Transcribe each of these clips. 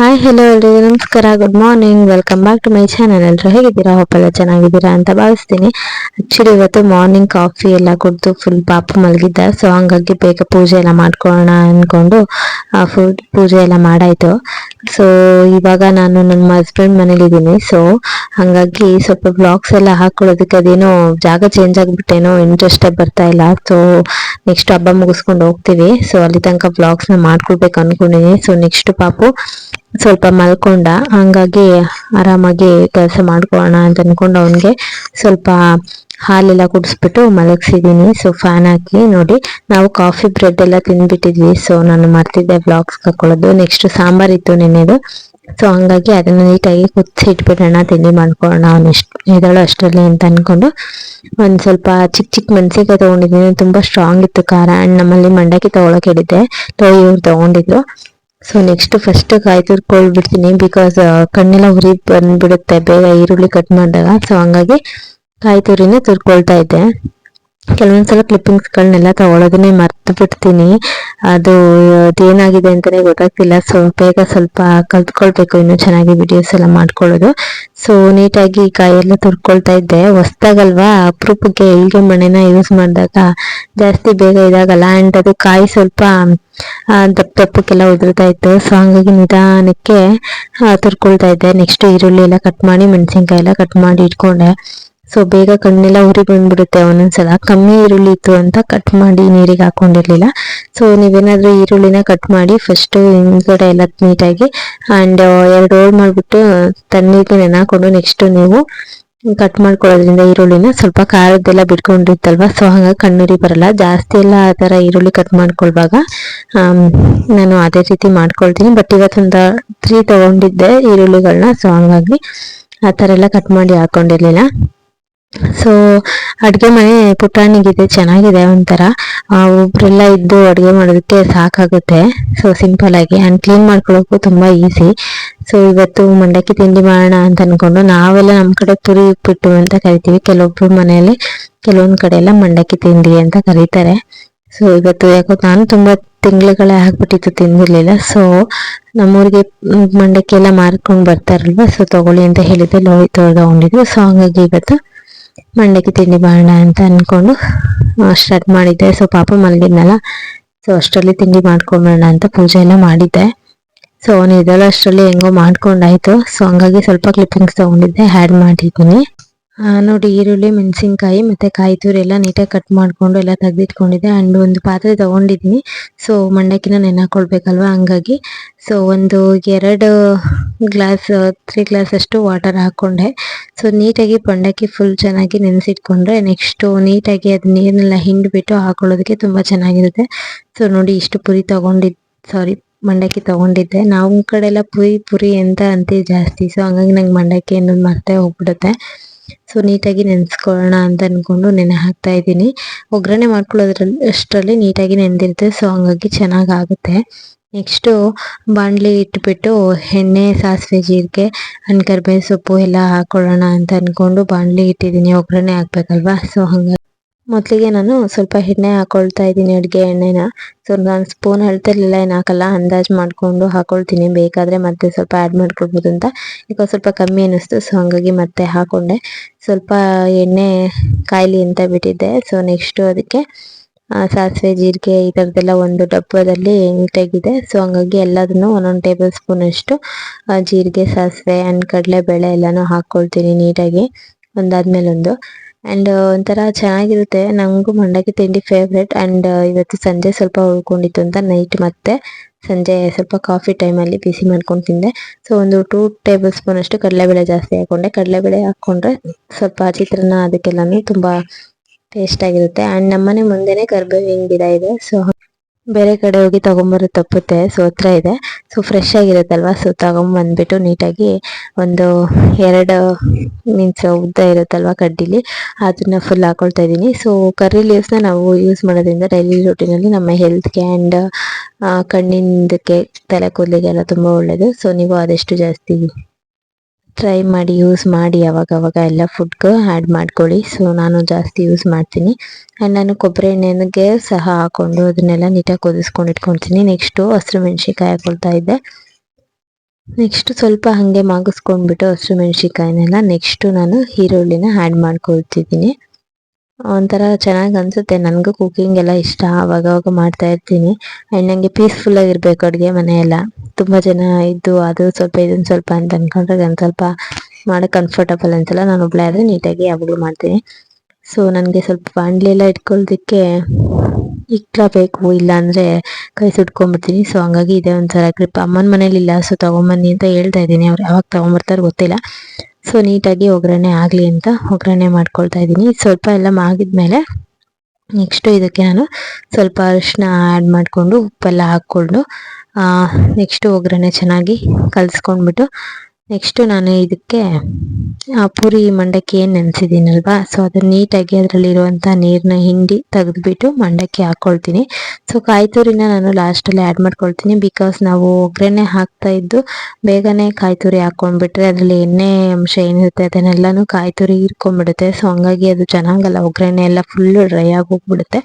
Hi hello ಎಲ್ರಿಗೂ ನಮಸ್ಕಾರ good morning welcome back to my channel ಎಲ್ಲರೂ ಹೇಗಿದ್ದೀರಾ? ಹೋಪೆಲ್ಲ ಚೆನ್ನಾಗಿದ್ದೀರಾ ಅಂತ ಭಾವಿಸ್ತೀನಿ. ಆ್ಯಕ್ಚುಲಿ ಇವತ್ತು ಮಾರ್ನಿಂಗ್ ಕಾಫಿ ಎಲ್ಲ ಕುಡಿದು ಫುಲ್ ಪಾಪು ಮಲಗಿದ್ದ. ಸೊ ಹಂಗಾಗಿ ಬೇಗ ಪೂಜೆ ಎಲ್ಲ ಮಾಡ್ಕೊಳ್ಳೋಣ ಅಂದ್ಕೊಂಡು ಫುಡ್ ಪೂಜೆ ಎಲ್ಲ ಮಾಡಾಯಿತು. ಸೊ ಇವಾಗ ನಾನು ನನ್ನ ಹಸ್ಬೆಂಡ್ ಮನೇಲಿದ್ದೀನಿ. ಸೊ ಹಂಗಾಗಿ ಸ್ವಲ್ಪ ಬ್ಲಾಗ್ಸ್ ಎಲ್ಲ ಹಾಕೊಳ್ಳೋದಕ್ಕೆ ಅದೇನೋ ಜಾಗ ಚೇಂಜ್ ಆಗಿಬಿಟ್ಟೇನೋ ಇಂಟ್ರೆಸ್ಟೇ ಬರ್ತಾ ಇಲ್ಲ. ಸೊ ನೆಕ್ಸ್ಟ್ ಹಬ್ಬ ಮುಗಿಸ್ಕೊಂಡು ಹೋಗ್ತೀವಿ. ಸೊ ಅಲ್ಲಿ ತನಕ ಬ್ಲಾಗ್ಸ್ನ ಮಾಡ್ಕೊಳ್ಬೇಕು ಅಂದ್ಕೊಂಡಿದ್ದೀನಿ ಸೊ ನೆಕ್ಸ್ಟ್ ಪಾಪು ಸ್ವಲ್ಪ ಮಲ್ಕೊಂಡ, ಹಂಗಾಗಿ ಆರಾಮಾಗಿ ಕೆಲಸ ಮಾಡ್ಕೊಳ್ಳೋಣ ಅಂತ ಅಂದ್ಕೊಂಡು ಅವನಿಗೆ ಸ್ವಲ್ಪ ಹಾಲೆಲ್ಲ ಕುಡಿಸ್ಬಿಟ್ಟು ಮಲಗಿಸಿದ್ದೀನಿ ಸೊ ಫ್ಯಾನ್ ಹಾಕಿ ನೋಡಿ, ನಾವು ಕಾಫಿ ಬ್ರೆಡ್ ಎಲ್ಲ ತಿಂದ್ಬಿಟ್ಟಿದ್ವಿ. ಸೊ ನಾನು ಮರ್ತಿದ್ದೆ ಬ್ಲಾಗ್ಸ್ ಹಾಕೊಳ್ಳೋದು. ನೆಕ್ಸ್ಟ್ ಸಾಂಬಾರ್ ಇತ್ತು ನೆನೆದು ಸೊ ಹಂಗಾಗಿ ಅದನ್ನ ನೀಟಾಗಿ ಕುದಿಸಿ ಇಟ್ಬಿಡೋಣ, ತಿಂಡಿ ಮಾಡ್ಕೊಳ್ಳೋಣ ಅವ್ನು ಎಷ್ಟು ಇದಳು ಅಷ್ಟರಲ್ಲಿ ಅಂತ ಅಂದ್ಕೊಂಡು ಒಂದು ಸ್ವಲ್ಪ ಚಿಕ್ಕ ಚಿಕ್ಕ ಮೆಣಸಿನ್ಕಾಯಿ ತೊಗೊಂಡಿದ್ದೀನಿ. ತುಂಬ ಸ್ಟ್ರಾಂಗ್ ಇತ್ತು ಖಾರ. ಆ್ಯಂಡ್ ನಮ್ಮಲ್ಲಿ ಮಂಡಕ್ಕಿ ತಗೊಳಕ್ ಹೇಳಿದ್ದೆ. ಇವ್ರು ತಗೊಂಡಿದ್ರು. ಸೊ ನೆಕ್ಸ್ಟ್ ಫಸ್ಟ್ ಕಾಯಿ ತುರ್ಕೊಳ್ಬಿಡ್ತೀನಿ ಬಿಕಾಸ್ ಕಣ್ಣೆಲ್ಲ ಉರಿ ಬಂದ್ಬಿಡುತ್ತೆ, ಬೇಗ ಈರುಳ್ಳಿ ಕಟ್ ಮಾಡಿದಾಗ. ಸೊ ಹಂಗಾಗಿ ಕಾಯಿ ತುರಿನ ತುರ್ಕೊಳ್ತಾ ಇದ್ದೆ. ಕೆಲವೊಂದ್ಸಲ ಕ್ಲಿಪ್ಪಿಂಗ್ಸ್ಗಳನ್ನೆಲ್ಲ ತಗೊಳೋದನ್ನೇ ಮರ್ತು ಬಿಡ್ತೀನಿ ಅದು ಅದೇನಾಗಿದೆ ಅಂತಾನೆ ಗೊತ್ತಾಗ್ತಿಲ್ಲ. ಸೊ ಬೇಗ ಸ್ವಲ್ಪ ಕಲ್ತ್ಕೊಳ್ಬೇಕು. ಇನ್ನು ಚೆನ್ನಾಗಿ ವಿಡಿಯೋಸ್ ಎಲ್ಲ ಮಾಡ್ಕೊಳ್ಳೋದು. ಸೊ ನೀಟಾಗಿ ಕಾಯೆಲ್ಲ ತುರ್ಕೊಳ್ತಾ ಇದ್ದೆ. ಹೊಸ್ದಾಗಲ್ವಾ? ಅಪರೂಪಕ್ಕೆ ಎಲ್ಗೆ ಮಣೆನ ಯೂಸ್ ಮಾಡಿದಾಗ ಜಾಸ್ತಿ ಬೇಗ ಇದಾಗಲ್ಲ? ಆ್ಯಂಡ್ ಅದು ಕಾಯಿ ಸ್ವಲ್ಪ ದಪ್ಪ ದಪ್ಪಕ್ಕೆಲ್ಲ ಉದುರ್ತಾ ಇತ್ತು. ಸೊ ಹಂಗಾಗಿ ನಿಧಾನಕ್ಕೆ ತುರ್ಕೊಳ್ತಾ ಇದ್ದೆ. ನೆಕ್ಸ್ಟ್ ಈರುಳ್ಳಿ ಎಲ್ಲ ಕಟ್ ಮಾಡಿ ಮೆಣಸಿನ್ಕಾಯಿ ಎಲ್ಲ ಕಟ್ ಮಾಡಿ ಇಟ್ಕೊಂಡೆ. ಸೊ ಬೇಗ ಕಣ್ಣೆಲ್ಲ ಉರಿ ಬಂದ್ಬಿಡುತ್ತೆ ಒಂದೊಂದ್ಸಲ ಕಮ್ಮಿ ಈರುಳ್ಳಿ ಇತ್ತು ಅಂತ ಕಟ್ ಮಾಡಿ ನೀರಿಗೆ ಹಾಕೊಂಡಿರ್ಲಿಲ್ಲ. ಸೊ ನೀವೇನಾದ್ರೂ ಈರುಳ್ಳಿನ ಕಟ್ ಮಾಡಿ ಫಸ್ಟ್ ಹಿಂದ್ಗಡೆ ಎಲ್ಲ ನೀಟಾಗಿ ಅಂಡ್ ಎರಡು ರೋಲ್ ಮಾಡ್ಬಿಟ್ಟು ತಣ್ಣೀರಿಗೆ ನೆನಾಕೊಂಡು ನೆಕ್ಸ್ಟ್ ನೀವು ಕಟ್ ಮಾಡ್ಕೊಳ್ಳೋದ್ರಿಂದ ಈರುಳ್ಳಿನ ಸ್ವಲ್ಪ ಖಾರದ್ದೆಲ್ಲ ಬಿಟ್ಕೊಂಡಿರ್ತಲ್ವ ಸೊ ಹಂಗಾಗಿ ಕಣ್ಣುರಿ ಬರಲ್ಲ. ಜಾಸ್ತಿ ಎಲ್ಲ ಆ ಥರ ಈರುಳ್ಳಿ ಕಟ್ ಮಾಡ್ಕೊಳ್ವಾಗ ನಾನು ಅದೇ ರೀತಿ ಮಾಡ್ಕೊಳ್ತೀನಿ. ಬಟ್ ಇವತ್ತೊಂದು ತ್ರೀ ತಗೊಂಡಿದ್ದೆ ಈರುಳ್ಳಿಗಳನ್ನ ಸೊ ಹಂಗಾಗಿ ಆ ಥರ ಎಲ್ಲ ಕಟ್ ಮಾಡಿ ಹಾಕೊಂಡಿರ್ಲಿಲ್ಲ. ಸೊ ಅಡುಗೆ ಮನೆ ಪುಟಾಣಿಗಿದೆ, ಚೆನ್ನಾಗಿದೆ ಒಂಥರ. ಒಬ್ರೆಲ್ಲ ಇದ್ದು ಅಡುಗೆ ಮಾಡೋದಕ್ಕೆ ಸಾಕಾಗುತ್ತೆ. ಸೊ ಸಿಂಪಲ್ ಆಗಿ ಆ್ಯಂಡ್ ಕ್ಲೀನ್ ಮಾಡ್ಕೊಳ್ಳೋಕ್ಕೂ ತುಂಬ ಈಸಿ ಸೊ ಇವತ್ತು ಮಂಡಕ್ಕಿ ತಿಂಡಿ ಮಾಡೋಣ ಅಂತ ಅಂದ್ಕೊಂಡು ನಾವೆಲ್ಲ ನಮ್ಮ ಕಡೆ ಪುರಿ ಉಪ್ಪಿಟ್ಟು ಅಂತ ಕರಿತೀವಿ. ಕೆಲವೊಬ್ರು ಮನೆಯಲ್ಲಿ ಕೆಲವೊಂದು ಕಡೆ ಎಲ್ಲ ಮಂಡಕ್ಕಿ ತಿಂಡಿ ಅಂತ ಕರೀತಾರೆ. ಸೊ ಇವತ್ತು ಯಾಕೋ ನಾನು ತುಂಬ ತಿಂಗಳುಗಳೇ ಆಗ್ಬಿಟ್ಟಿತ್ತು ತಿಂದಿರ್ಲಿಲ್ಲ. ಸೊ ನಮ್ಮೂರಿಗೆ ಮಂಡಕ್ಕಿ ಎಲ್ಲ ಮಾರ್ಕೊಂಡು ಬರ್ತಾರಲ್ವ? ಸೊ ತಗೊಳ್ಳಿ ಅಂತ ಹೇಳಿದ್ದೆ, ಲೋಹಿ ತೊಗೊಂಡಿದ್ರು ಸೊ ಹಂಗಾಗಿ ಇವತ್ತು ಮಂಡಕ್ಕಿ ತಿಂಡಿ ಮಾಡೋಣ ಅಂತ ಅನ್ಕೊಂಡು ಸ್ಟಾರ್ಟ್ ಮಾಡಿದ್ದೆ. ಸೊ ಪಾಪ ಮಲಗಿದ್ನಲ್ಲ. ಸೊ ಅಷ್ಟರಲ್ಲಿ ತಿಂಡಿ ಮಾಡ್ಕೊಂಬೋಣ ಅಂತ ಪೂಜೆ ಎಲ್ಲ ಮಾಡಿದ್ದೆ. ಸೊ ಅವನು ಇದೆಲ್ಲ ಅಷ್ಟರಲ್ಲಿ ಹೆಂಗೋ ಮಾಡ್ಕೊಂಡಾಯ್ತು. ಸೊ ಹಂಗಾಗಿ ಸ್ವಲ್ಪ ಕ್ಲಿಪ್ಪಿಂಗ್ಸ್ ತಗೊಂಡಿದ್ದೆ ಹ್ಯಾಡ್ ಮಾಡಿದ್ದೀನಿ. ನೋಡಿ ಈರುಳ್ಳಿ, ಮೆಣಸಿನ್ಕಾಯಿ ಮತ್ತೆ ಕಾಯಿ ತುರಿ ಎಲ್ಲ ನೀಟಾಗಿ ಕಟ್ ಮಾಡ್ಕೊಂಡು ಎಲ್ಲ ತೆಗೆದಿಟ್ಕೊಂಡಿದ್ದೆ. ಆ್ಯಂಡ್ ಒಂದು ಪಾತ್ರೆ ತೊಗೊಂಡಿದ್ದೀನಿ. ಸೊ ಮಂಡಕ್ಕಿನ ನೆನೆಕೊಳ್ಬೇಕಲ್ವ ಹಂಗಾಗಿ. ಸೊ ಒಂದು ಎರಡು ಗ್ಲಾಸ್ ತ್ರೀ ಗ್ಲಾಸ್ ಅಷ್ಟು ವಾಟರ್ ಹಾಕೊಂಡೆ ಸೊ ನೀಟಾಗಿ ಮಂಡಕ್ಕಿ ಫುಲ್ ಚೆನ್ನಾಗಿ ನೆನೆಸಿಟ್ಕೊಂಡ್ರೆ ನೆಕ್ಸ್ಟು ನೀಟಾಗಿ ಅದು ನೀರನ್ನೆಲ್ಲ ಹಿಂಡ್ಬಿಟ್ಟು ಹಾಕೊಳ್ಳೋದಕ್ಕೆ ತುಂಬ ಚೆನ್ನಾಗಿರುತ್ತೆ. ಸೊ ನೋಡಿ ಇಷ್ಟು ಪುರಿ ತೊಗೊಂಡಿದ್ದ ಸಾರಿ ಮಂಡಕ್ಕಿ ತಗೊಂಡಿದ್ದೆ. ನಾವು ಕಡೆ ಎಲ್ಲ ಪುರಿ ಪುರಿ ಅಂತ ಅಂತೀವಿ ಜಾಸ್ತಿ. ಸೊ ಹಂಗಾಗಿ ನಂಗೆ ಮಂಡಕ್ಕಿ ಅನ್ನೋದು ಮರ್ತೇ ಹೋಗ್ಬಿಡುತ್ತೆ. ಸೊ ನೀಟಾಗಿ ನೆನೆಸ್ಕೊಳ್ಳೋಣ ಅಂತ ಅಂದ್ಕೊಂಡು ನೆನೆ ಹಾಕ್ತಾ ಇದ್ದೀನಿ. ಒಗ್ಗರಣೆ ಮಾಡ್ಕೊಳ್ಳೋದ್ರಲ್ಲಿ ಅಷ್ಟರಲ್ಲಿ ನೀಟಾಗಿ ನೆನೆದಿರುತ್ತೆ. ಸೊ ಹಂಗಾಗಿ ಚೆನ್ನಾಗಾಗುತ್ತೆ. ನೆಕ್ಸ್ಟು ಬಾಣಲಿ ಇಟ್ಬಿಟ್ಟು ಎಣ್ಣೆ, ಸಾಸಿವೆ, ಜೀರಿಗೆ ಹಣ್ಣು ಕರ್ಬೇವಿನ ಸೊಪ್ಪು ಎಲ್ಲ ಹಾಕೊಳ್ಳೋಣ ಅಂತ ಅಂದ್ಕೊಂಡು ಬಾಣಲಿ ಇಟ್ಟಿದ್ದೀನಿ. ಒಗ್ಗರಣೆ ಹಾಕ್ಬೇಕಲ್ವಾ ಸೊ ಹಂಗಾಗಿ ಮೊದಲಿಗೆ ನಾನು ಸ್ವಲ್ಪ ಎಣ್ಣೆ ಹಾಕೊಳ್ತಾ ಇದ್ದೀನಿ ಅಡುಗೆ ಎಣ್ಣೆನ. ಸೊ ನಾನು ಸ್ಪೂನ್ ಅಳ್ತಿರ್ಲಿಲ್ಲ ಏನು ಹಾಕಲ್ಲ, ಅಂದಾಜು ಮಾಡಿಕೊಂಡು ಹಾಕೊಳ್ತೀನಿ. ಬೇಕಾದರೆ ಮತ್ತೆ ಸ್ವಲ್ಪ ಆ್ಯಡ್ ಮಾಡ್ಕೊಳ್ಬೋದು ಅಂತ. ಈಗ ಸ್ವಲ್ಪ ಕಮ್ಮಿ ಅನ್ನಿಸ್ತು ಸೊ ಹಾಗಾಗಿ ಮತ್ತೆ ಹಾಕೊಂಡೆ. ಸ್ವಲ್ಪ ಎಣ್ಣೆ ಕಾಯಿಲಿ ಅಂತ ಬಿಟ್ಟಿದ್ದೆ. ಸೊ ನೆಕ್ಸ್ಟು ಅದಕ್ಕೆ ಸಾಸಿವೆ, ಜೀರಿಗೆ ಈ ಥರದ್ದೆಲ್ಲ ಒಂದು ಡಬ್ಬದಲ್ಲಿ ನೀಟಾಗಿದೆ ಸೊ ಹಂಗಾಗಿ ಎಲ್ಲದನ್ನು ಒಂದೊಂದು ಟೇಬಲ್ ಸ್ಪೂನ್ ಅಷ್ಟು ಜೀರಿಗೆ, ಸಾಸಿವೆ ಆ್ಯಂಡ್ ಕಡಲೆಬೇಳೆ ಎಲ್ಲನೂ ಹಾಕ್ಕೊಳ್ತೀನಿ ನೀಟಾಗಿ. ಒಂದಾದ್ಮೇಲೆ ಒಂದು ಅಂಡ್ ಒಂಥರ ಚೆನ್ನಾಗಿರುತ್ತೆ. ನನಗೂ ಮಂಡಕ್ಕಿ ತಿಂಡಿ ಫೇವ್ರೆಟ್ ಆ್ಯಂಡ್ ಇವತ್ತು ಸಂಜೆ ಸ್ವಲ್ಪ ಉಳ್ಕೊಂಡಿತ್ತು ಅಂತ ನೈಟ್ ಮತ್ತೆ ಸಂಜೆ ಸ್ವಲ್ಪ ಕಾಫಿ ಟೈಮಲ್ಲಿ ಬಿಸಿ ಮಾಡ್ಕೊಂಡು ತಿಂದೆ. ಸೊ ಒಂದು ಟೂ ಟೇಬಲ್ ಸ್ಪೂನ್ ಅಷ್ಟು ಕಡಲೆಬೇಳೆ ಜಾಸ್ತಿ ಹಾಕೊಂಡೆ. ಕಡಲೆಬೇಳೆ ಹಾಕ್ಕೊಂಡ್ರೆ ಸ್ವಲ್ಪ ಚಿತ್ರಾನ್ನ ಅದಕ್ಕೆಲ್ಲನೂ ತುಂಬ ಟೇಸ್ಟ್ ಆಗಿರುತ್ತೆ. ಅಂಡ್ ನಮ್ಮನೆ ಮುಂದೆನೆ ಕರ್ಬೇವಿನ ಗಿಡ ಇದೆ. ಸೊ ಬೇರೆ ಕಡೆ ಹೋಗಿ ತಗೊಂಬರೋದು ತಪ್ಪುತ್ತೆ ಸೋತ್ರ ಇದೆ. ಸೊ ಫ್ರೆಶ್ ಆಗಿರುತ್ತಲ್ವಾ? ಸೊ ತಗೊಂಬಂದ್ಬಿಟ್ಟು ನೀಟಾಗಿ ಒಂದು ಎರಡು ಮೀನ್ಸ್ ಉದ್ದ ಇರುತ್ತಲ್ವಾ ಕಡ್ಡಿಲಿ? ಅದನ್ನ ಫುಲ್ ಹಾಕೊಳ್ತಾ ಇದ್ದೀನಿ. ಸೊ ಕರ್ರಿ ಲೀವ್ಸ್ನ ನಾವು ಯೂಸ್ ಮಾಡೋದ್ರಿಂದ ಡೈಲಿ ರೂಟೀನಲ್ಲಿ ನಮ್ಮ ಹೆಲ್ತ್ಗೆ ಆ್ಯಂಡ್ ಕಣ್ಣಿಂದಕ್ಕೆ ತಲೆ ಕೂದಲಿಗೆಲ್ಲ ತುಂಬ ಒಳ್ಳೆಯದು ಸೊ ನೀವು ಆದಷ್ಟು ಜಾಸ್ತಿ ಟ್ರೈ ಮಾಡಿ ಯೂಸ್ ಮಾಡಿ ಅವಾಗ ಎಲ್ಲ ಫುಡ್ಗೂ ಆ್ಯಡ್ ಮಾಡ್ಕೊಳ್ಳಿ. ಸೊ ನಾನು ಜಾಸ್ತಿ ಯೂಸ್ ಮಾಡ್ತೀನಿ. ಆ್ಯಂಡ್ ನಾನು ಕೊಬ್ಬರಿ ಎಣ್ಣೆಗೆ ಸಹ ಹಾಕೊಂಡು ಅದನ್ನೆಲ್ಲ ನೀಟಾಗಿ ಕುದಿಸ್ಕೊಂಡು ಇಟ್ಕೊಳ್ತೀನಿ. ನೆಕ್ಸ್ಟು ಹಸಿರು ಮೆಣಸಿನ್ಕಾಯಿ ಹಾಕೊಳ್ತಾ ಇದ್ದೆ. ನೆಕ್ಸ್ಟು ಸ್ವಲ್ಪ ಹಾಗೆ ಮಾಗಿಸ್ಕೊಂಡ್ಬಿಟ್ಟು ಹಸಿರು ಮೆಣಸಿನ್ಕಾಯಿನೆಲ್ಲ ನೆಕ್ಸ್ಟು ನಾನು ಈರುಳ್ಳಿನ ಆ್ಯಡ್ ಮಾಡ್ಕೊಳ್ತಿದ್ದೀನಿ. ಒಂಥರ ಚೆನ್ನಾಗಿ ಅನ್ಸುತ್ತೆ. ನನಗೂ ಕುಕ್ಕಿಂಗ್ ಎಲ್ಲ ಇಷ್ಟ. ಅವಾಗವಾಗ ಮಾಡ್ತಾ ಇರ್ತೀನಿ. ಆ್ಯಂಡ್ ನನಗೆ ಪೀಸ್ಫುಲ್ ಆಗಿರ್ಬೇಕು ಅಡುಗೆ ಮನೆಯೆಲ್ಲ. ತುಂಬ ಜನ ಇದ್ದು ಅದು ಸ್ವಲ್ಪ ಇದೊಂದು ಸ್ವಲ್ಪ ಅಂತ ಅಂದ್ಕೊಂಡ್ರೆ ಒಂದು ಸ್ವಲ್ಪ ಮಾಡೋಕೆ ಕಂಫರ್ಟಬಲ್ ಅನ್ಸಲ್ಲ ನಾನು ಒಬ್ಬಳೇ ಆದರೆ ನೀಟಾಗಿ ಯಾವಾಗಲೂ ಮಾಡ್ತೀನಿ. ಸೊ ನನಗೆ ಸ್ವಲ್ಪ ಬಾಣಲಿ ಎಲ್ಲ ಇಟ್ಕೊಳ್ಳೋದಕ್ಕೆ ಇಕ್ಲ ಬೇಕು. ಇಲ್ಲಾಂದರೆ ಕೈ ಸುಟ್ಕೊಂಡ್ಬಿಡ್ತೀನಿ. ಸೊ ಹಂಗಾಗಿ ಇದೇ ಒಂಥರ ಗ್ರಿಪ್ ಅಮ್ಮನ ಮನೇಲಿ ಇಲ್ಲ ಸೊ ತೊಗೊಂಬನ್ನಿ ಅಂತ ಹೇಳ್ತಾ ಇದ್ದೀನಿ. ಅವ್ರು ಯಾವಾಗ ತೊಗೊಂಬರ್ತಾರೆ ಗೊತ್ತಿಲ್ಲ. ಸೊ ನೀಟಾಗಿ ಒಗ್ಗರಣೆ ಆಗಲಿ ಅಂತ ಒಗ್ಗರಣೆ ಮಾಡ್ಕೊಳ್ತಾ ಇದ್ದೀನಿ. ಸ್ವಲ್ಪ ಎಲ್ಲ ಮಾಗಿದ್ಮೇಲೆ ನೆಕ್ಸ್ಟು ಇದಕ್ಕೆ ನಾನು ಸ್ವಲ್ಪ ಅರಿಶಿನ ಆ್ಯಡ್ ಮಾಡಿಕೊಂಡು ಉಪ್ಪೆಲ್ಲ ಹಾಕ್ಕೊಂಡು ನೆಕ್ಸ್ಟು ಒಗ್ಗರಣೆ ಚೆನ್ನಾಗಿ ಕಲಿಸ್ಕೊಂಡ್ಬಿಟ್ಟು ನೆಕ್ಸ್ಟು ನಾನು ಇದಕ್ಕೆ ಪೂರಿ ಮಂಡಕ್ಕಿ ಏನು ನೆನೆಸಿದ್ದೀನಲ್ವಾ? ಸೊ ಅದನ್ನ ನೀಟಾಗಿ ಅದರಲ್ಲಿರುವಂಥ ನೀರನ್ನ ಹಿಂಡಿ ತೆಗೆದುಬಿಟ್ಟು ಮಂಡಕ್ಕಿ ಹಾಕ್ಕೊಳ್ತೀನಿ ಸೊ ಕಾಯಿ ತುರಿನ ನಾನು ಲಾಸ್ಟಲ್ಲಿ ಆ್ಯಡ್ ಮಾಡ್ಕೊಳ್ತೀನಿ ಬಿಕಾಸ್ ನಾವು ಒಗ್ಗರಣೆ ಹಾಕ್ತಾ ಇದ್ದು ಬೇಗನೆ ಕಾಯಿ ತುರಿ ಹಾಕ್ಕೊಂಡ್ಬಿಟ್ರೆ ಅದರಲ್ಲಿ ಎಣ್ಣೆ ಅಂಶ ಏನಿರುತ್ತೆ ಅದನ್ನೆಲ್ಲನೂ ಕಾಯಿ ತುರಿ ಹೀರ್ಕೊಂಡ್ಬಿಡುತ್ತೆ. ಸೊ ಹಂಗಾಗಿ ಅದು ಚೆನ್ನಾಗಲ್ಲ ಒಗ್ಗರಣೆ ಎಲ್ಲ ಫುಲ್ಲು ಡ್ರೈ ಆಗಿ ಹೋಗ್ಬಿಡುತ್ತೆ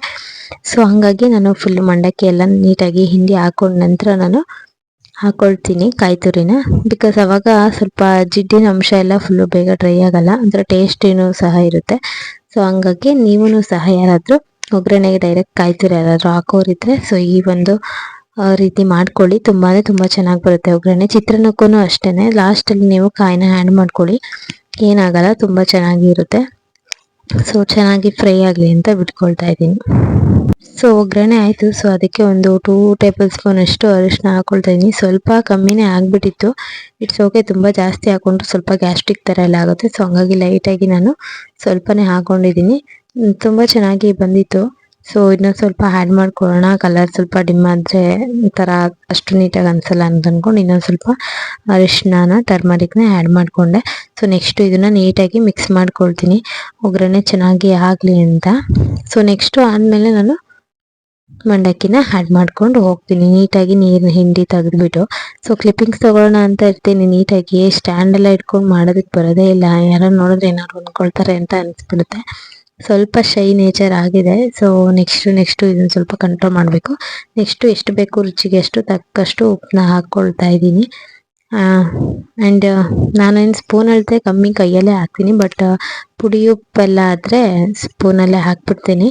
ಸೊ ಹಂಗಾಗಿ ನಾನು ಫುಲ್ ಮಂಡಕ್ಕಿ ಎಲ್ಲ ನೀಟಾಗಿ ಹಿಂಡಿ ಹಾಕೊಂಡ ನಂತರ ನಾನು ಹಾಕೊಳ್ತೀನಿ ಕಾಯಿ ತುರಿನ ಬಿಕಾಸ್ ಅವಾಗ ಸ್ವಲ್ಪ ಜಿಡ್ಡಿನ ಅಂಶ ಎಲ್ಲ ಫುಲ್ಲು ಬೇಗ ಡ್ರೈ ಆಗಲ್ಲ. ಅಂದರೆ ಟೇಸ್ಟಿನೂ ಸಹ ಇರುತ್ತೆ. ಸೊ ಹಂಗಾಗಿ ನೀವೂ ಸಹ ಯಾರಾದರೂ ಒಗ್ಗರಣೆಗೆ ಡೈರೆಕ್ಟ್ ಕಾಯಿ ತುರಿ ಯಾರಾದರೂ ಹಾಕೋರಿದ್ರೆ ಸೊ ಈ ಒಂದು ರೀತಿ ಮಾಡ್ಕೊಳ್ಳಿ. ತುಂಬಾ ತುಂಬ ಚೆನ್ನಾಗಿ ಬರುತ್ತೆ ಒಗ್ಗರಣೆ. ಚಿತ್ರಾನ್ನಕ್ಕೂ ಅಷ್ಟೇ ಲಾಸ್ಟಲ್ಲಿ ನೀವು ಕಾಯಿನ ಆ್ಯಡ್ ಮಾಡ್ಕೊಳ್ಳಿ. ಏನಾಗಲ್ಲ, ತುಂಬ ಚೆನ್ನಾಗಿರುತ್ತೆ. ಸೊ ಚೆನ್ನಾಗಿ ಫ್ರೈ ಆಗಲಿ ಅಂತ ಬಿಟ್ಕೊಳ್ತಾ ಇದ್ದೀನಿ. ಸೊ ಒಗ್ಗರಣೆ ಆಯಿತು. ಸೊ ಅದಕ್ಕೆ ಒಂದು ಟೂ ಟೇಬಲ್ ಸ್ಪೂನ್ ಅಷ್ಟು ಅರಿಶಿನ ಹಾಕೊಳ್ತಾ ಇದ್ದೀನಿ. ಸ್ವಲ್ಪ ಕಮ್ಮಿನೇ ಆಗಿಬಿಟ್ಟಿತ್ತು. ಇಟ್ಸ್ ಓಕೆ ತುಂಬ ಜಾಸ್ತಿ ಹಾಕೊಂಡ್ರೆ ಸ್ವಲ್ಪ ಗ್ಯಾಸ್ಟ್ರಿಕ್ ಥರ ಎಲ್ಲ ಆಗುತ್ತೆ. ಸೊ ಹಂಗಾಗಿ ಲೈಟಾಗಿ ನಾನು ಸ್ವಲ್ಪನೇ ಹಾಕೊಂಡಿದ್ದೀನಿ. ತುಂಬ ಚೆನ್ನಾಗಿ ಬಂದಿತ್ತು. ಸೊ ಇದನ್ನ ಸ್ವಲ್ಪ ಆ್ಯಡ್ ಮಾಡ್ಕೊಳ್ಳೋಣ ಕಲರ್ ಸ್ವಲ್ಪ ಡಿಮ್ ಆದರೆ ಥರ ಅಷ್ಟು ನೀಟಾಗಿ ಅನಿಸಲ್ಲ ಅಂತ ಅಂದ್ಕೊಂಡು ಇನ್ನೊಂದು ಸ್ವಲ್ಪ ಅರಿಶಿನ ಟರ್ಮರಿಕ್ನ ಆ್ಯಡ್ ಮಾಡಿಕೊಂಡೆ. ಸೊ ನೆಕ್ಸ್ಟು ಇದನ್ನು ನೀಟಾಗಿ ಮಿಕ್ಸ್ ಮಾಡ್ಕೊಳ್ತೀನಿ. ಒಗ್ಗರಣೆ ಚೆನ್ನಾಗಿ ಆಗಲಿ ಅಂತ. ಸೊ ನೆಕ್ಸ್ಟು ಆದಮೇಲೆ ನಾನು ಮಂಡಕ್ಕಿನ ಆ್ಯಡ್ ಮಾಡ್ಕೊಂಡು ಹೋಗ್ತೀನಿ. ನೀಟಾಗಿ ನೀರನ್ನ ಹಿಂಡಿ ತೆಗೆದ್ಬಿಟ್ಟು. ಸೊ ಕ್ಲಿಪ್ಪಿಂಗ್ಸ್ ತೊಗೊಳ್ಳೋಣ ಅಂತ ಇರ್ತೀನಿ. ನೀಟಾಗಿ ಸ್ಟ್ಯಾಂಡೆಲ್ಲ ಇಟ್ಕೊಂಡು ಮಾಡೋದಕ್ಕೆ ಬರೋದೇ ಇಲ್ಲ. ಯಾರೋ ನೋಡಿದ್ರೆ ಏನಾದ್ರು ಅಂದ್ಕೊಳ್ತಾರೆ ಅಂತ ಅನಿಸ್ಬಿಡುತ್ತೆ. ಸ್ವಲ್ಪ ಶೈ ನೇಚರ್ ಆಗಿದೆ. ಸೊ ನೆಕ್ಸ್ಟು ನೆಕ್ಸ್ಟು ಇದನ್ನ ಸ್ವಲ್ಪ ಕಂಟ್ರೋಲ್ ಮಾಡಬೇಕು. ನೆಕ್ಸ್ಟು ಎಷ್ಟು ಬೇಕು ರುಚಿಗೆ ಎಷ್ಟು ತಕ್ಕಷ್ಟು ಉಪ್ಪನ್ನ ಹಾಕ್ಕೊಳ್ತಾ ಇದ್ದೀನಿ. ಆ್ಯಂಡ್ ನಾನೇನು ಸ್ಪೂನ್ ಅಳತೆ ಕಮ್ಮಿ ಕೈಯಲ್ಲೇ ಹಾಕ್ತೀನಿ ಬಟ್ ಪುಡಿ ಉಪ್ಪೆಲ್ಲ ಆದರೆ ಸ್ಪೂನಲ್ಲೇ ಹಾಕ್ಬಿಡ್ತೀನಿ.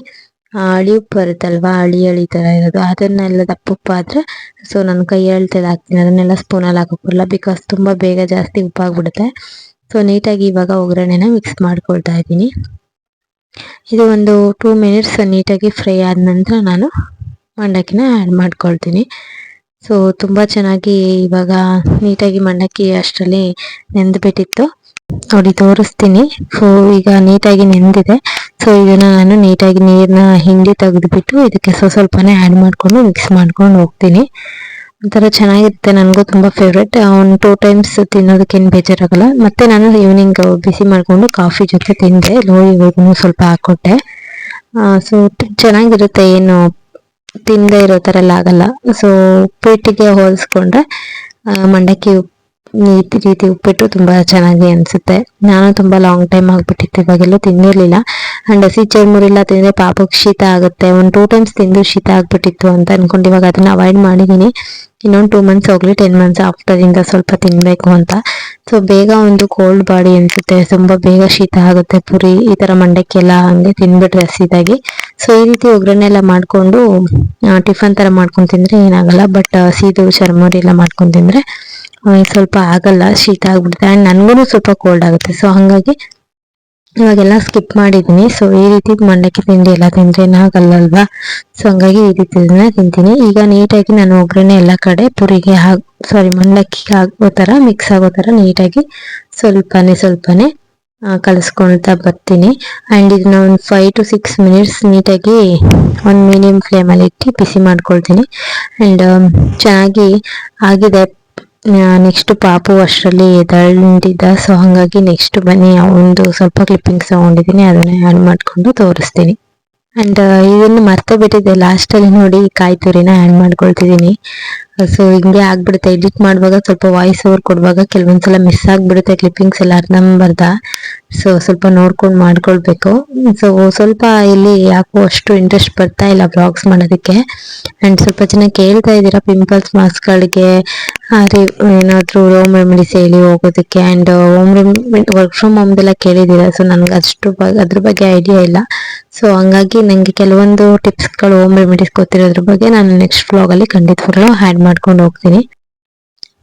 ಅಳಿ ಉಪ್ಪು ಬರುತ್ತಲ್ವಾ, ಅಳಿ ಅಳಿ ಥರ ಇರೋದು, ಅದನ್ನೆಲ್ಲ ದಪ್ಪ ಉಪ್ಪು ಆದರೆ ಸೊ ನನ್ನ ಕೈ ಅಳ್ತೇಲಿ ಹಾಕ್ತೀನಿ, ಅದನ್ನೆಲ್ಲ ಸ್ಪೂನಲ್ಲಿ ಹಾಕೋಕ್ಕಿಲ್ಲ ಬಿಕಾಸ್ ತುಂಬ ಬೇಗ ಜಾಸ್ತಿ ಉಪ್ಪಾಗ್ಬಿಡುತ್ತೆ. ಸೊ ನೀಟಾಗಿ ಇವಾಗ ಒಗ್ಗರಣೆನ ಮಿಕ್ಸ್ ಮಾಡ್ಕೊಳ್ತಾ ಇದ್ದೀನಿ. ಇದು ಒಂದು ಟೂ ಮಿನಿಟ್ಸ್ ನೀಟಾಗಿ ಫ್ರೈ ಆದ ನಂತರ ನಾನು ಮಂಡಕ್ಕಿನ ಆ್ಯಡ್ ಮಾಡ್ಕೊಳ್ತೀನಿ. ಸೊ ತುಂಬ ಚೆನ್ನಾಗಿ ಇವಾಗ ನೀಟಾಗಿ ಮಂಡಕ್ಕಿ ಅಷ್ಟರಲ್ಲಿ ನೆಂದ್ಬಿಟ್ಟಿತ್ತು. ನೋಡಿ, ತೋರಿಸ್ತೀನಿ. ಸೊ ಈಗ ನೀಟಾಗಿ ನೆಂದಿದೆ. ಸೊ ಇದನ್ನ ನಾನು ನೀಟಾಗಿ ನೀರನ್ನ ಹಿಂಡಿ ತೆಗೆದುಬಿಟ್ಟು ಇದಕ್ಕೆ ಸ್ವಲ್ಪ ಆ್ಯಡ್ ಮಾಡಿಕೊಂಡು ಮಿಕ್ಸ್ ಮಾಡ್ಕೊಂಡು ಹೋಗ್ತೀನಿ. ಒಂಥರ ಚೆನ್ನಾಗಿರುತ್ತೆ, ನನಗೂ ತುಂಬ ಫೇವ್ರೆಟ್ ಒಂದು ಟೂ ಟೈಮ್ಸ್ ತಿನ್ನೋದಕ್ಕೇನು ಬೇಜಾರಾಗಲ್ಲ. ಮತ್ತೆ ನಾನು ಈವ್ನಿಂಗ್ ಬಿಸಿ ಮಾಡಿಕೊಂಡು ಕಾಫಿ ಜೊತೆ ತಿಂದೆ. ಲೋಳಿಗೂ ಸ್ವಲ್ಪ ಹಾಕ್ಕೊಟ್ಟೆ. ಸೊ ಚೆನ್ನಾಗಿರುತ್ತೆ ಏನು ತಿಂದೇ ಇರೋ ಥರ ಎಲ್ಲ ಆಗಲ್ಲ. ಸೊ ಉಪ್ಪಿಟ್ಟಿಗೆ ಹೋಲಿಸ್ಕೊಂಡ್ರೆ ಮಂಡಕ್ಕಿ ಈ ರೀತಿ ಉಪ್ಪಿಟ್ಟು ತುಂಬಾ ಚೆನ್ನಾಗಿ ಅನ್ಸುತ್ತೆ. ನಾನು ತುಂಬ ಲಾಂಗ್ ಟೈಮ್ ಆಗಿಬಿಟ್ಟಿತ್ತು, ಇವಾಗೆಲ್ಲ ತಿನ್ನಿರ್ಲಿಲ್ಲ ಅಂಡ್ ಹಸಿ ಚರ್ಮುರಿಲ್ಲ ತಿಂದ್ರೆ ಪಾಪಕ್ಕೆ ಶೀತ ಆಗುತ್ತೆ. ಒಂದು ಟೂ ಟೈಮ್ಸ್ ತಿಂದು ಶೀತ ಆಗ್ಬಿಟ್ಟಿತ್ತು ಅಂತ ಅಂದ್ಕೊಂಡು ಇವಾಗ ಅದನ್ನ ಅವಾಯ್ಡ್ ಮಾಡಿದ್ದೀನಿ ಇನ್ನೊಂದು ಟೂ ಮಂತ್ಸ್ ಹೋಗ್ಲಿ ಟೆನ್ ಮಂತ್ಸ್ ಆಫ್ಟರ್ ಇಂದ ಸ್ವಲ್ಪ ತಿನ್ನಬೇಕು ಅಂತ. ಸೊ ಬೇಗ ಒಂದು ಕೋಲ್ಡ್ ಬಾಡಿ ಅನ್ಸುತ್ತೆ. ತುಂಬಾ ಬೇಗ ಶೀತ ಆಗುತ್ತೆ ಪುರಿ. ಈ ಥರ ಮಂಡಕ್ಕಿ ಎಲ್ಲ ಹಂಗೆ ತಿನ್ಬಿಟ್ರೆ ಹಸಿದಾಗಿ. ಸೊ ಈ ರೀತಿ ಒಗ್ಗರಣೆ ಎಲ್ಲ ಮಾಡ್ಕೊಂಡು ಟಿಫನ್ ತರ ಮಾಡ್ಕೊಂಡು ತಿಂದ್ರೆ ಏನಾಗಲ್ಲ. ಬಟ್ ಹಸಿದು ಚರ್ಮುರಿ ಎಲ್ಲ ಮಾಡ್ಕೊಂಡು ತಿಂದ್ರೆ ಸ್ವಲ್ಪ ಆಗಲ್ಲ, ಶೀತ ಆಗ್ಬಿಡುತ್ತೆ. ಆ್ಯಂಡ್ ನನಗೂ ಸ್ವಲ್ಪ ಕೋಲ್ಡ್ ಆಗುತ್ತೆ. ಸೊ ಹಾಗಾಗಿ ಇವಾಗೆಲ್ಲ ಸ್ಕಿಪ್ ಮಾಡಿದ್ದೀನಿ ಸೊ ಈ ರೀತಿ ಮಂಡಕ್ಕಿ ತಿಂಡಿ ಎಲ್ಲ ತಿಂದರೆ ಏನಾಗಲ್ಲಲ್ವಾ ಸೊ ಹಂಗಾಗಿ ಈ ರೀತಿ ತಿಂತೀನಿ. ಈಗ ನೀಟಾಗಿ ನಾನು ಒಗ್ಗರಣೆ ಎಲ್ಲ ಕಡೆ ಪುರಿಗೆ ಹಾಕ್ ಸಾರಿ ಮಂಡಕ್ಕಿ ಆಗೋ ಥರ ಮಿಕ್ಸ್ ಆಗೋ ಥರ ನೀಟಾಗಿ ಸ್ವಲ್ಪನೇ ಸ್ವಲ್ಪನೇ ಕಲಿಸ್ಕೊಳ್ತಾ ಬರ್ತೀನಿ. ಆ್ಯಂಡ್ ಇದನ್ನ ಒಂದು ಫೈವ್ ಟು ಸಿಕ್ಸ್ ಮಿನಿಟ್ಸ್ ನೀಟಾಗಿ ಒಂದು ಮೀಡಿಯಮ್ ಫ್ಲೇಮಲ್ಲಿ ಇಟ್ಟು ಬಿಸಿ ಮಾಡ್ಕೊಳ್ತೀನಿ. ಆ್ಯಂಡ್ ಚೆನ್ನಾಗಿ ಆಗಿದೆ. ನೆಕ್ಸ್ಟ್ ಪಾಪು ಅಷ್ಟರಲ್ಲಿ ಎದಳ್ತಿದ್ದ ಸೊ ಹಾಗಾಗಿ ನೆಕ್ಸ್ಟ್ ಬನ್ನಿ ಒಂದು ಸ್ವಲ್ಪ ಕ್ಲಿಪ್ಪಿಂಗ್ ತಗೊಂಡಿದ್ದೀನಿ ಅದನ್ನೇ ಆ್ಯಡ್ ಮಾಡಿಕೊಂಡು ತೋರಿಸ್ತೀನಿ. ಆ್ಯಂಡ್ ಇದನ್ನು ಮರ್ತೆ ಬಿಟ್ಟಿದ್ದೆ ಲಾಸ್ಟಲ್ಲಿ ನೋಡಿ ಕಾಯಿ ತುರಿನ ಆ್ಯಡ್ ಮಾಡ್ಕೊಳ್ತಿದ್ದೀನಿ. ಸೊ ಹಿಂಗೆ ಆಗ್ಬಿಡುತ್ತೆ. ಎಡಿಟ್ ಮಾಡುವಾಗ ಸ್ವಲ್ಪ ವಾಯ್ಸ್ ಓವರ್ ಕೊಡುವಾಗ ಕೆಲವೊಂದ್ಸಲ ಮಿಸ್ ಆಗ್ಬಿಡುತ್ತೆ ಕ್ಲಿಪ್ಪಿಂಗ್ಸ್ ಎಲ್ಲ. ಅರ್ಧಂಬರ್ಧ ಸೊ ಸ್ವಲ್ಪ ನೋಡ್ಕೊಂಡು ಮಾಡ್ಕೊಳ್ಬೇಕು. ಸೊ ಸ್ವಲ್ಪ ಇಲ್ಲಿ ಯಾಕೋ ಅಷ್ಟು ಇಂಟ್ರೆಸ್ಟ್ ಬರ್ತಾ ಇಲ್ಲ ಬ್ಲಾಗ್ಸ್ ಮಾಡೋದಕ್ಕೆ. ಅಂಡ್ ಸ್ವಲ್ಪ ಜನ ಕೇಳ್ತಾ ಇದ್ದೀರಾ ಪಿಂಪಲ್ಸ್ ಮಾಸ್ಕ್ಗಳಿಗೆ ಏನಾದರೂ ಹೋಮ್ ರೆಮಿಡೀಸ್ ಹೇಳಿ ಹೋಗೋದಕ್ಕೆ. And home remedy work from ಹೋಮ್ದೆಲ್ಲ ಕೇಳಿದ್ದೀರಾ? ಸೊ ನನಗೆ ಅಷ್ಟು ಅದ್ರ ಬಗ್ಗೆ ಐಡಿಯಾ ಇಲ್ಲ. ಸೊ ಹಂಗಾಗಿ ನನಗೆ ಕೆಲವೊಂದು ಟಿಪ್ಸ್ಗಳು ಹೋಮ್ ರೆಮಿಡೀಸ್ ಗೊತ್ತಿರೋದ್ರ ಬಗ್ಗೆ ನಾನು ನೆಕ್ಸ್ಟ್ ವ್ಲಾಗಲ್ಲಿ ಖಂಡಿತವಾಗ್ಲೂ ಆ್ಯಡ್ ಮಾಡ್ಕೊಂಡು ಹೋಗ್ತೀನಿ.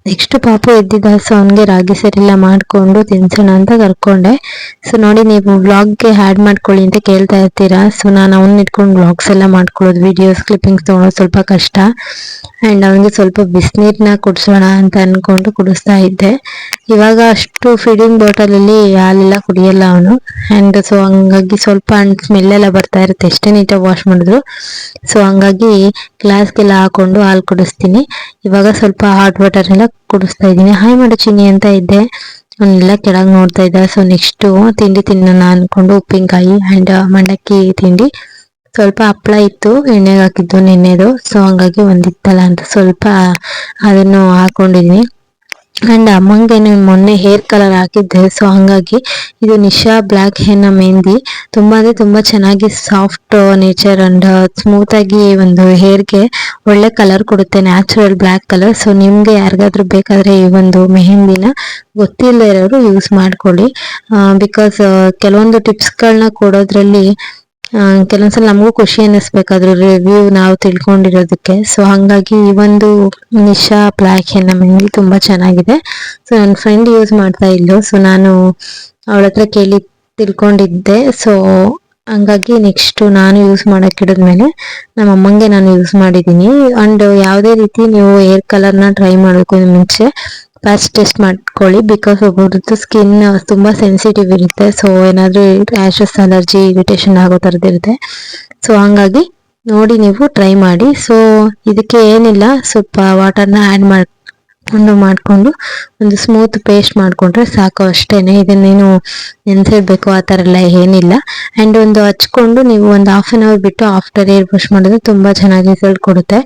ನೆಕ್ಸ್ಟ್ ಪಾಪು ಎದ್ದಿದ್ದ ಸೊ ಅವನಿಗೆ ರಾಗಿ ಸರಿಲ್ಲ ಮಾಡಿಕೊಂಡು ತಿನ್ಸೋಣ ಅಂತ ಕರ್ಕೊಂಡೆ. ಸೊ ನೋಡಿ, ನೀವು ವ್ಲಾಗ್ಗೆ ಆ್ಯಡ್ ಮಾಡ್ಕೊಳ್ಳಿ ಅಂತ ಕೇಳ್ತಾ ಇರ್ತೀರಾ. ಸೊ ನಾನು ಅವ್ನ ಇಟ್ಕೊಂಡು ವ್ಲಾಗ್ಸ್ ಎಲ್ಲ ಮಾಡ್ಕೊಳ್ಳೋದು ವಿಡಿಯೋಸ್ ಕ್ಲಿಪ್ಪಿಂಗ್ಸ್ ತೊಗೊಳೋದು ಸ್ವಲ್ಪ ಕಷ್ಟ. ಆ್ಯಂಡ್ ಅವನಿಗೆ ಸ್ವಲ್ಪ ಬಿಸಿನೀರನ್ನ ಕುಡಿಸೋಣ ಅಂತ ಅಂದ್ಕೊಂಡು ಕುಡಿಸ್ತಾ ಇದ್ದೆ. ಇವಾಗ ಅಷ್ಟು ಫೀಡಿಂಗ್ ಬಾಟಲಲ್ಲಿ ಹಾಲೆಲ್ಲ ಕುಡಿಯಲ್ಲ ಅವನು. ಆ್ಯಂಡ್ ಸೊ ಹಂಗಾಗಿ ಸ್ವಲ್ಪ ಸ್ಮೆಲ್ಲೆಲ್ಲ ಬರ್ತಾ ಇರುತ್ತೆ. ಎಷ್ಟೇ ನೀಟಾಗಿ ವಾಶ್ ಮಾಡಿದ್ರು. ಸೊ ಹಂಗಾಗಿ ಗ್ಲಾಸ್ಗೆಲ್ಲ ಹಾಕೊಂಡು ಹಾಲು ಕುಡಿಸ್ತೀನಿ. ಇವಾಗ ಸ್ವಲ್ಪ ಹಾಟ್ ವಾಟರ್ ಎಲ್ಲ ಕುಡಿಸ್ತಾ ಇದ್ದೀನಿ. ಹಾಯ್ ಮಾಡು ಚಿನ್ನಿ ಅಂತ ಇದ್ದೆ. ಅವನ್ನೆಲ್ಲ ಕೆಳಗೆ ನೋಡ್ತಾ ಇದ್ದ. ಸೊ ನೆಕ್ಸ್ಟು ತಿಂಡಿ ತಿನ್ನೋಣ ಅಂದ್ಕೊಂಡು ಉಪ್ಪಿನಕಾಯಿ ಆ್ಯಂಡ್ ಮಂಡಕ್ಕಿ ತಿಂಡಿ. ಸ್ವಲ್ಪ ಹಪ್ಪಳ ಇತ್ತು, ಎಣ್ಣೆಗೆ ಹಾಕಿದ್ದು ನೆನ್ನೆದು. ಸೊ ಹಂಗಾಗಿ ಒಂದಿತ್ತಲ್ಲ ಅಂತ ಸ್ವಲ್ಪ, ಅದನ್ನು ಹಾಕೊಂಡಿದ್ದೀನಿ. ಅಂಡ್ ಅಮ್ಮಂಗೇನೆ ಮೊನ್ನೆ ಹೇರ್ ಕಲರ್ ಹಾಕಿದ್ದೆ. ಸೊ ಹಾಗಾಗಿ ಇದು ನಿಶಾ ಬ್ಲ್ಯಾಕ್ ಹೆನ್ನ ಮೆಹಂದಿ ತುಂಬ ಅಂದರೆ ತುಂಬ ಚೆನ್ನಾಗಿ ಸಾಫ್ಟ್ ನೇಚರ್ ಅಂಡ್ ಸ್ಮೂತ್ ಆಗಿ ಒಂದು ಹೇರ್ಗೆ ಒಳ್ಳೆ ಕಲರ್ ಕೊಡುತ್ತೆ ನ್ಯಾಚುರಲ್ ಬ್ಲ್ಯಾಕ್ ಕಲರ್ ಸೊ ನಿಮಗೆ ಯಾರಿಗಾದ್ರೂ ಬೇಕಾದರೆ ಈ ಒಂದು ಮೆಹಂದಿನ ಗೊತ್ತಿಲ್ಲದೆ ಇರೋರು ಯೂಸ್ ಮಾಡ್ಕೊಳ್ಳಿ ಬಿಕಾಸ್ ಕೆಲವೊಂದು ಟಿಪ್ಸ್ಗಳನ್ನ ಕೊಡೋದ್ರಲ್ಲಿ ಕೆಲವೊಂದ್ಸಲ ನಮಗೂ ಖುಷಿ ಅನ್ನಿಸ್ಬೇಕಾದ್ರು ರಿವ್ಯೂ ನಾವು ತಿಳ್ಕೊಂಡಿರೋದಕ್ಕೆ. ಸೊ ಹಂಗಾಗಿ ಈ ಒಂದು ನಿಶಾ ಬ್ಲ್ಯಾಕ್ ಹೆನ್ನ ಮೆಹಂದಿ ತುಂಬ ಚೆನ್ನಾಗಿದೆ. ಸೊ ನನ್ನ ಫ್ರೆಂಡ್ ಯೂಸ್ ಮಾಡ್ತಾ ಇದ್ಲು. ಸೊ ನಾನು ಅವಳ ಹತ್ರ ಕೇಳಿ ತಿಳ್ಕೊಂಡಿದ್ದೆ. ಸೊ ಹಂಗಾಗಿ ನೆಕ್ಸ್ಟು ನಾನು ಯೂಸ್ ಮಾಡೋಕ್ಕಿಡಿದ್ಮೇಲೆ ನಮ್ಮ ಅಮ್ಮಂಗೆ ನಾನು ಯೂಸ್ ಮಾಡಿದ್ದೀನಿ. ಆ್ಯಂಡ್ ಯಾವುದೇ ರೀತಿ ನೀವು ಏರ್ ಕಲರ್ನ ಟ್ರೈ ಮಾಡೋಕ್ಕೂ ಮುಂಚೆ ಪ್ಯಾಚ್ ಟೆಸ್ಟ್ ಮಾಡ್ಕೊಳ್ಳಿ ಬಿಕಾಸ್ ಒಬ್ಬರದ್ದು ಸ್ಕಿನ್ ತುಂಬ ಸೆನ್ಸಿಟಿವ್ ಇರುತ್ತೆ. ಸೊ ಏನಾದರೂ ರ್ಯಾಷಸ್ ಅಲರ್ಜಿ ಇರಿಟೇಷನ್ ಆಗೋ ಥರದ್ದು ಇರುತ್ತೆ. ಸೊ ಹಂಗಾಗಿ ನೋಡಿ ನೀವು ಟ್ರೈ ಮಾಡಿ. ಸೊ ಇದಕ್ಕೆ ಏನಿಲ್ಲ, ಸ್ವಲ್ಪ ವಾಟರ್ನ ಆ್ಯಡ್ ಮಾಡಿಕೊಂಡು ಮಾಡಿಕೊಂಡು ಒಂದು ಸ್ಮೂತ್ ಪೇಸ್ಟ್ ಮಾಡಿಕೊಂಡ್ರೆ ಸಾಕು ಅಷ್ಟೇ ಇದನ್ನೇನು ನೆನೆಸಿಡ್ಬೇಕು, ಆ ಥರ ಎಲ್ಲ ಏನಿಲ್ಲ. ಆ್ಯಂಡ್ ಒಂದು ಹಚ್ಕೊಂಡು ನೀವು ಒಂದು ಹಾಫ್ ಆನ್ ಅವರ್ ಬಿಟ್ಟು ಆಫ್ಟರ್ ಏರ್ ವಾಶ್ ಮಾಡಿದ್ರೆ ತುಂಬ ಚೆನ್ನಾಗಿ ರಿಸಲ್ಟ್ ಕೊಡುತ್ತೆ.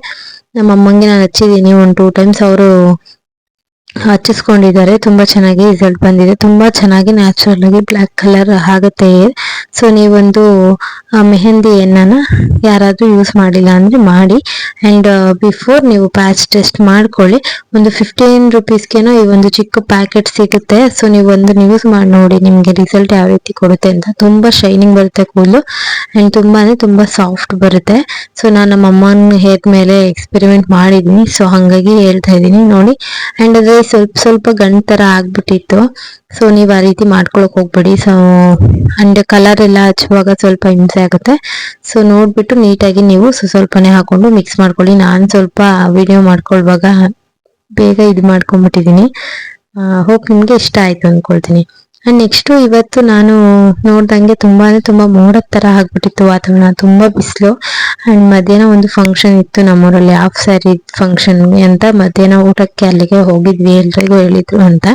ನಮ್ಮ ಅಮ್ಮಂಗೆ ನಾನು ಹಚ್ಚಿದ್ದೀನಿ, ಒಂದು ಟೂ ಟೈಮ್ಸ್ ಅವರು ಹಚ್ಚಿಸ್ಕೊಂಡಿದ್ದಾರೆ. ತುಂಬಾ ಚೆನ್ನಾಗಿ ರಿಸಲ್ಟ್ ಬಂದಿದೆ. ತುಂಬಾ ಚೆನ್ನಾಗಿ ನ್ಯಾಚುರಲ್ ಆಗಿ ಬ್ಲಾಕ್ ಕಲರ್ ಆಗುತ್ತೆ. ಸೊ ನೀವೊಂದು ಮೆಹಂದಿ ಎಣ್ಣನ ಯಾರಾದರೂ ಯೂಸ್ ಮಾಡಿಲ್ಲ ಅಂದ್ರೆ ಮಾಡಿ. ಆ್ಯಂಡ್ ಬಿಫೋರ್ ನೀವು ಪ್ಯಾಚ್ ಟೆಸ್ಟ್ ಮಾಡ್ಕೊಳ್ಳಿ. ಒಂದು ಫಿಫ್ಟೀನ್ ರುಪೀಸ್ಗೇನೋ ಈ ಒಂದು ಚಿಕ್ಕ ಪ್ಯಾಕೆಟ್ ಸಿಗುತ್ತೆ. ಸೊ ನೀವು ಒಂದು ಯೂಸ್ ಮಾಡಿ ನೋಡಿ ನಿಮಗೆ ರಿಸಲ್ಟ್ ಯಾವ ರೀತಿ ಕೊಡುತ್ತೆ ಅಂತ. ತುಂಬಾ ಶೈನಿಂಗ್ ಬರುತ್ತೆ ಕೂದಲು. ಆ್ಯಂಡ್ ತುಂಬಾ ತುಂಬ ಸಾಫ್ಟ್ ಬರುತ್ತೆ. ಸೊ ನಾನು ನಮ್ಮ ಅಮ್ಮನ ಹೇರ್ ಮೇಲೆ ಎಕ್ಸ್ಪೆರಿಮೆಂಟ್ ಮಾಡಿದ್ದೀನಿ. ಸೊ ಹಾಗಾಗಿ ಹೇಳ್ತಾ ಇದ್ದೀನಿ ನೋಡಿ. ಆ್ಯಂಡ್ ಅದೇ ಸ್ವಲ್ಪ ಸ್ವಲ್ಪ ಗಂಟು ಥರ ಆಗ್ಬಿಟ್ಟಿತ್ತು. ಸೊ ನೀವು ಆ ರೀತಿ ಮಾಡ್ಕೊಳಕ್ ಹೋಗ್ಬೇಡಿ. ಸೊ ಅಂಡ್ ಕಲರ್ ಎಲ್ಲ ಹಚ್ಚುವಾಗ ಸ್ವಲ್ಪ ಹಿಂಸೆ ಆಗುತ್ತೆ. ಸೊ ನೋಡ್ಬಿಟ್ಟು ನೀಟಾಗಿ ನೀವು ಸ್ವಲ್ಪನೇ ಹಾಕೊಂಡು ಮಿಕ್ಸ್ ಮಾಡ್ಕೊಳ್ಳಿ. ನಾನು ಸ್ವಲ್ಪ ವಿಡಿಯೋ ಮಾಡ್ಕೊಳ್ವಾಗ ಬೇಗ ಇದು ಮಾಡ್ಕೊಂಡ್ಬಿಟ್ಟಿದ್ದೀನಿ ಹೋಪ್ ನಿಮ್ಗೆ ಇಷ್ಟ ಆಯ್ತು ಅಂದ್ಕೊಳ್ತೀನಿ ಅಂಡ್ ನೆಕ್ಸ್ಟ್ ಇವತ್ತು ನಾನು ನೋಡ್ದಂಗೆ ತುಂಬಾ ತುಂಬ ಮೋಡದ ತರ ಆಗ್ಬಿಟ್ಟಿತ್ತು ವಾತಾವರಣ. ತುಂಬಾ ಬಿಸಿಲು. ಅಂಡ್ ಮಧ್ಯಾಹ್ನ ಒಂದು ಫಂಕ್ಷನ್ ಇತ್ತು ನಮ್ಮೂರಲ್ಲಿ. ಹಾಫ್ ಸ್ಯಾರಿ ಫಂಕ್ಷನ್ ಅಂತ ಮಧ್ಯಾಹ್ನ ಊಟಕ್ಕೆ ಅಲ್ಲಿಗೆ ಹೋಗಿದ್ವಿ ಎಲ್ರಿಗೂ ಹೇಳಿದ್ರು ಅಂತ.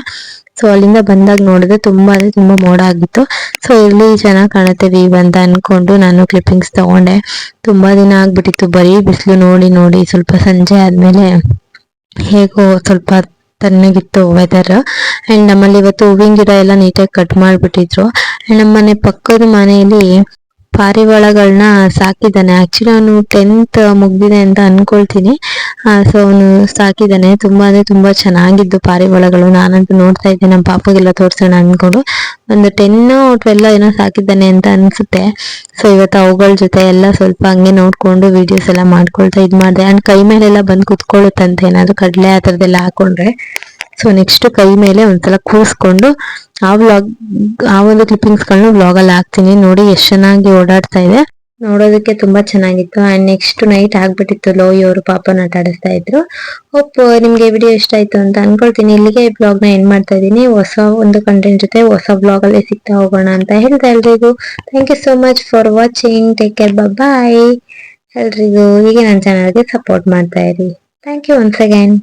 ಸೊ ಅಲ್ಲಿಂದ ಬಂದಾಗ ನೋಡಿದ್ರೆ ತುಂಬಾ, ಅಂದ್ರೆ ತುಂಬಾ ಮೋಡ ಆಗಿತ್ತು. ಸೊ ಇಲ್ಲಿ ಚೆನ್ನಾಗಿ ಕಾಣುತ್ತೆ ವೀವ್ ಅಂತ ಅನ್ಕೊಂಡು ನಾನು ಕ್ಲಿಪ್ಪಿಂಗ್ಸ್ ತಗೊಂಡೆ. ತುಂಬಾ ದಿನ ಆಗ್ಬಿಟ್ಟಿತ್ತು. ಬರೀ ಬಿಸಿಲು ನೋಡಿ ನೋಡಿ ಸ್ವಲ್ಪ ಸಂಜೆ ಆದ್ಮೇಲೆ ಹೇಗೋ ಸ್ವಲ್ಪ ತಣ್ಣಗಿತ್ತು ವೆದರ್ ಅಂಡ್ ನಮ್ಮಲ್ಲಿ ಇವತ್ತು ಹೂವಿನ ಗಿಡ ಎಲ್ಲ ನೀಟಾಗಿ ಕಟ್ ಮಾಡ್ಬಿಟ್ಟಿದ್ರು. ನಮ್ಮ ಮನೆ ಪಕ್ಕದ ಮನೆಯಲ್ಲಿ ಪಾರಿವಾಳಗಳನ್ನ ಸಾಕಿದ್ದಾನೆ. ಆಕ್ಚುಲಿ ಅವನು ಟೆಂತ್ ಮುಗ್ದಿದೆ ಅಂತ ಅನ್ಕೊಳ್ತೀನಿ. ಸೊ ಅವನು ಸಾಕಿದ್ದಾನೆ. ತುಂಬಾ ಅಂದ್ರೆ ತುಂಬಾ ಚೆನ್ನಾಗಿದ್ದು ಪಾರಿವಾಳಗಳು. ನಾನಂತೂ ನೋಡ್ತಾ ಇದ್ದೆ ನಮ್ಮ ಪಾಪಗೆಲ್ಲ ತೋರ್ಸೋಣ ಅಂದ್ಕೊಂಡು ಒಂದು ಟೆನ್ ಟ್ವೆಲ್ ಏನೋ ಸಾಕಿದ್ದಾನೆ ಅಂತ ಅನ್ಸುತ್ತೆ. ಸೊ ಇವತ್ತು ಅವುಗಳ ಜೊತೆ ಎಲ್ಲ ಸ್ವಲ್ಪ ಹಂಗೆ ನೋಡ್ಕೊಂಡು ವಿಡಿಯೋಸ್ ಎಲ್ಲ ಮಾಡ್ಕೊಳ್ತಾ ಇದ್ ಮಾಡಿದೆ. ಅಂಡ್ ಕೈ ಮೇಲೆಲ್ಲ ಬಂದು ಕುತ್ಕೊಳ್ಳುತ್ತಂತೆ. ಏನಾದ್ರು ಕಡಲೆ ಆ ಥರದ್ದೆಲ್ಲ ಹಾಕೊಂಡ್ರೆ. ಸೊ ನೆಕ್ಸ್ಟ್ ಕೈ ಮೇಲೆ ಒಂದ್ಸಲ ಕೂರಿಸ್ಕೊಂಡು ಆ ವ್ಲಾಗ್ ಆ ಒಂದು ಕ್ಲಿಪ್ಪಿಂಗ್ಸ್ಗಳನ್ನ ವ್ಲಾಗಲ್ಲಿ ಹಾಕ್ತೀನಿ. ನೋಡಿ ಎಷ್ಟು ಚೆನ್ನಾಗಿ ಓಡಾಡ್ತಾ ಇದೆ. ನೋಡೋದಕ್ಕೆ ತುಂಬಾ ಚೆನ್ನಾಗಿತ್ತು. ಅಂಡ್ ನೆಕ್ಸ್ಟ್ ನೈಟ್ ಆಗ್ಬಿಟ್ಟಿತ್ತು ಲೋಯಿ ಅವರು ಪಾಪ ಆಟ ಆಡಿಸ್ತಾ ಇದ್ರು ಹೋಪ್ ನಿಮ್ಗೆ ವಿಡಿಯೋ ಇಷ್ಟ ಆಯ್ತು ಅಂತ ಅನ್ಕೊಳ್ತೀನಿ. ಇಲ್ಲಿಗೆ ಬ್ಲಾಗ್ನ ಎಂಡ್ ಮಾಡ್ತಾ ಇದ್ದೀನಿ. ಹೊಸ ಒಂದು ಕಂಟೆಂಟ್ ಜೊತೆ ಹೊಸ ಬ್ಲಾಗ್ ಅಲ್ಲಿ ಸಿಗ್ತಾ ಹೋಗೋಣ ಅಂತ ಹೇಳ್ತಾ ಎಲ್ರಿಗೂ. Thank you so much for watching take care bye ಎಲ್ರಿಗೂ ಹೀಗೆ ನನ್ನ ಚಾನಲ್ಗೆ ಸಪೋರ್ಟ್ ಮಾಡ್ತಾ ಇರಿ. Thank you once again